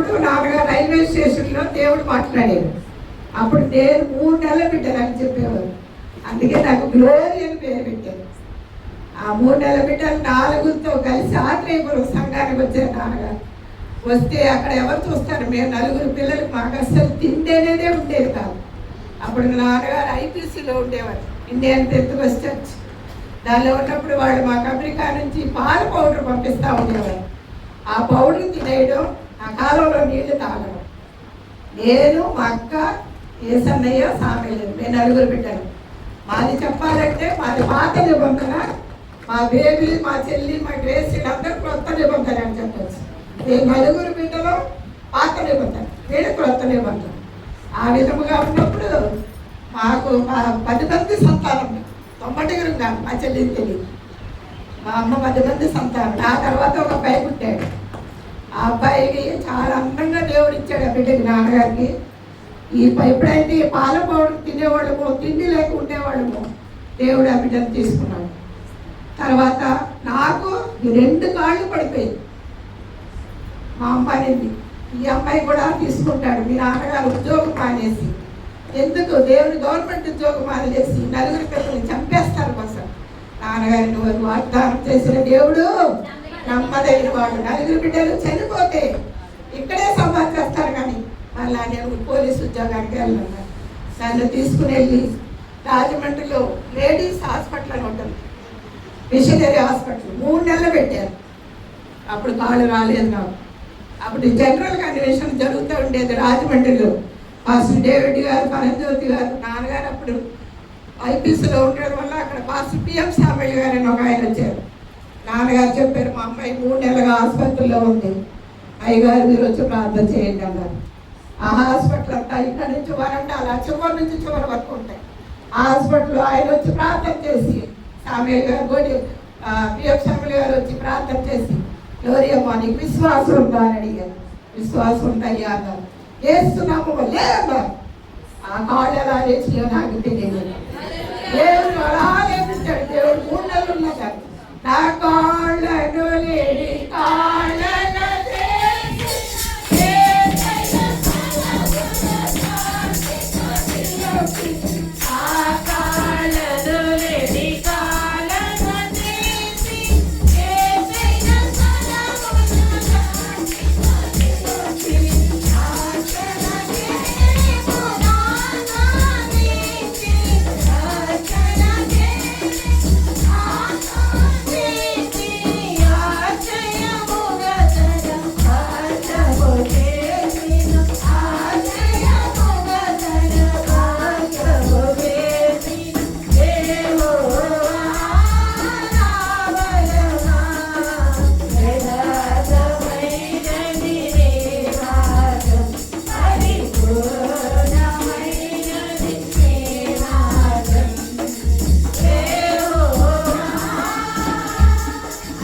ఉన్నప్పుడు నాన్నగారు రైల్వే స్టేషన్లో దేవుడు మాట్లాడాడు. అప్పుడు నేను మూడు నెలల బిడ్డలని చెప్పేవారు. అందుకే నాకు గ్లోరీ అని పేరు పెట్టారు. ఆ మూడు నెలల బిడ్డలు నాలుగుతో కలిసి ఆత్రేయపురం సంఘానికి వచ్చారు నాన్నగారు. వస్తే అక్కడ ఎవరు చూస్తారు? మేము నలుగురు పిల్లలు మాకు అస్సలు తిండేనేదే ఉండేది కాదు. అప్పుడు నాన్నగారు ఐపీసీలో ఉండేవారు. Indian tenth bus church. దానిలో ఉన్నప్పుడు వాళ్ళు మాకు అమెరికా నుంచి పాల పౌడర్ పంపిస్తూ ఉండేవారు. ఆ పౌడర్ తినేయడం కాలంలో నీళ్ళు తాగడం నేను మా అక్క ఏసన్నయ్య సామెలు. నేను నలుగురు బిడ్డలు. మాది చెప్పాలంటే మాది పాత నిబంధన. మా బేబీ మా చెల్లి మా గ్రేస్ వీళ్ళందరూ క్రొత్త నిబంధన అని చెప్పచ్చు. నేను నలుగురు బిడ్డలు పాత నిబంధన. వీళ్ళు క్రొత్త నిబంధన. ఆ విధముగా ఉన్నప్పుడు మాకు మా పది మంది సంతానం. తొంభటిగురు కాదు మా చెల్లికి తెలియదు. మా అమ్మ పది మంది సంతానం. ఆ తర్వాత ఒక పై పుట్టాడు. ఆ చాలా అందంగా దేవుడు ఇచ్చాడు ఆ బిడ్డకి నాన్నగారికి. ఈ ఎప్పుడైతే పాల పౌడర్ తినేవాళ్ళము తిండి లేక ఉండేవాళ్ళము దేవుడు ఆ బిడ్డను తీసుకున్నాడు. తర్వాత నాకు రెండు కాళ్ళు పడిపోయింది మా అమ్మాయిని ఈ అమ్మాయి కూడా తీసుకుంటాడు. మీ నాన్నగారు ఉద్యోగం మానేసి ఎందుకు? దేవుని గవర్నమెంట్ ఉద్యోగం మానేసి నలుగురి పిల్లల్ని చంపేస్తారు కోసం. నాన్నగారి వాగ్దానం చేసిన దేవుడు నమ్మదగిన వాళ్ళు నలుగురు బిడ్డలు చనిపోతే ఇక్కడే సమాధి చేస్తారు కానీ మళ్ళా పోలీసు పోలీస్ ఉద్యోగానికి వెళ్ళాను నన్ను తీసుకుని వెళ్ళి రాజమండ్రిలో లేడీస్ హాస్పిటల్ అని ఉంటుంది. మిషనరీ హాస్పిటల్ మూడు నెలలు పెట్టారు. అప్పుడు కాళ్ళు రాలేదు నాకు. అప్పుడు జనరల్ కన్వెన్షన్ జరుగుతూ ఉండేది రాజమండ్రిలో. పాస్టర్ డేవిడ్ గారు పరంజ్యోతి గారు నాన్నగారు అప్పుడు ఐపీసీలో ఉండడం వల్ల అక్కడ పాస్టర్ పిఎం సామయ్య గారు అని ఒక ఆయన వచ్చారు. నాన్నగారు చెప్పారు మా అమ్మాయి మూడు నెలలుగా ఆసుపత్రిలో ఉంది. అయ్యగారు మీరు వచ్చి ప్రార్థన చేయండి అన్నారు. ఆ హాస్పిటల్ అంతా ఇక్కడ నుంచి వరండాల చివరి నుంచి చివరి వరకు ఉంటాయి. ఆ హాస్పిటల్లో ఆయన వచ్చి ప్రార్థన చేసి సామయ్య గారు గోడి పిఎఫ్ సామయ్య గారు వచ్చి ప్రార్థన చేసి ఎవరియమ్మా నీకు విశ్వాసం ఉందా? అని అడిగారు. విశ్వాసం ఉందయ్యా అన్నారు. వేస్తున్నాము లే ఆ కాళ్ళు ఎలా లేచియో నాకు తెలియదు. దేవుడు అలా లేపించాడు దేవుడు మూడు నెలలు ఉన్నా సార్